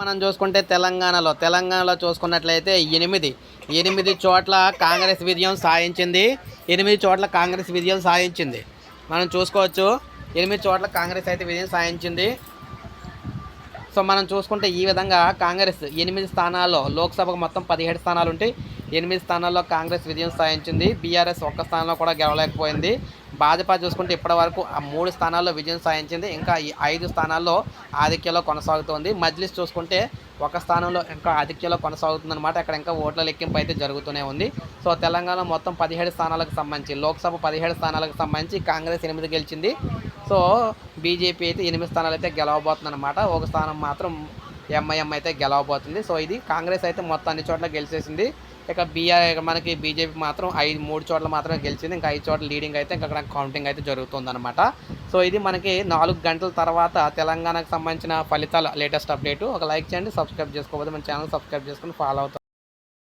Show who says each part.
Speaker 1: మనం చూసుకుంటే తెలంగాణలో తెలంగాణలో చూసుకున్నట్లయితే ఎనిమిది ఎనిమిది చోట్ల కాంగ్రెస్ విజయం సాధించింది. ఎనిమిది చోట్ల కాంగ్రెస్ విజయం సాధించింది. మనం చూసుకోవచ్చు ఎనిమిది చోట్ల కాంగ్రెస్ అయితే విజయం సాధించింది. సో మనం చూసుకుంటే ఈ విధంగా కాంగ్రెస్ ఎనిమిది స్థానాల్లో లోక్సభకు మొత్తం పదిహేడు స్థానాలు ఉంటాయి ఎనిమిది స్థానాల్లో కాంగ్రెస్ విజయం సాధించింది. బీఆర్ఎస్ ఒక్క స్థానంలో కూడా గెలవలేకపోయింది. భాజపా చూసుకుంటే ఇప్పటి వరకు ఆ మూడు స్థానాల్లో విజయం సాధించింది. ఇంకా ఈ ఐదు స్థానాల్లో ఆధిక్యంలో కొనసాగుతోంది. మజ్లిస్ చూసుకుంటే ఒక స్థానంలో ఇంకా ఆధిక్యంలో కొనసాగుతుంది అనమాట అక్కడ ఇంకా ఓట్ల లెక్కింపు అయితే జరుగుతూనే ఉంది. సో తెలంగాణ మొత్తం పదిహేడు స్థానాలకు సంబంధించి లోక్సభ పదిహేడు స్థానాలకు సంబంధించి కాంగ్రెస్ ఎనిమిది గెలిచింది. సో బీజేపీ అయితే ఎనిమిది స్థానాలు అయితే గెలవబోతుందన్నమాట. ఒక స్థానం మాత్రం ఎంఐఎం అయితే గెలవబోతుంది. సో ఇది కాంగ్రెస్ అయితే మొత్తం అన్ని చోట్ల గెలిచేసింది. ఇక బీఆర్ ఇక మనకి బీజేపీ మాత్రం ఐదు మూడు చోట్ల మాత్రమే గెలిచింది. ఇంకా ఐదు చోట్ల లీడింగ్ అయితే ఇంకా అక్కడ కౌంటింగ్ అయితే జరుగుతుందన్నమాట. సో ఇది మనకి నాలుగు గంటల తర్వాత తెలంగాణకు సంబంధించిన ఫలితాలు లేటెస్ట్ అప్డేట్ ఒక లైక్ చేయండి సబ్స్క్రైబ్ చేసుకోకపోతే మన ఛానల్ సబ్స్క్రైబ్ చేసుకుని ఫాలో అవుతుంది